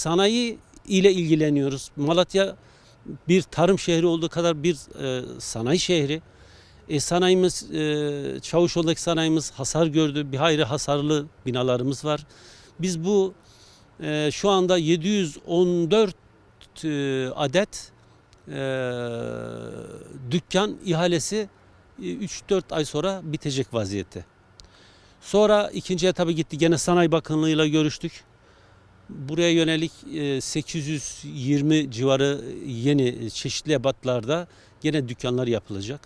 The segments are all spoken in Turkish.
Sanayi ile ilgileniyoruz. Malatya bir tarım şehri olduğu kadar bir e, sanayi şehri. E, sanayimiz, e, Çavuşoğlu'daki sanayimiz hasar gördü. Bir hayli hasarlı binalarımız var. Biz bu e, şu anda 714 e, adet e, dükkan ihalesi e, 3-4 ay sonra bitecek vaziyette. Sonra ikinci etaba gitti. Gene Sanayi Bakanlığı'yla görüştük. Buraya yönelik e, 820 civarı yeni çeşitli ebatlarda gene dükkanlar yapılacak.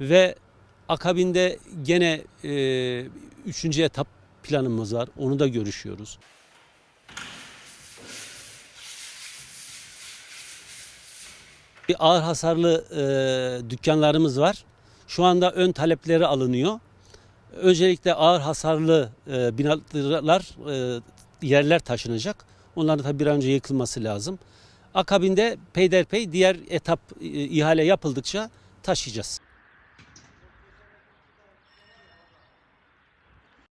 Ve akabinde gene e, üçüncü etap planımız var. Onu da görüşüyoruz. Bir ağır hasarlı e, dükkanlarımız var. Şu anda ön talepleri alınıyor. Öncelikle ağır hasarlı e, binalar, e, yerler taşınacak. Onların tabii bir an önce yıkılması lazım. Akabinde peyderpey diğer etap e, ihale yapıldıkça taşıyacağız.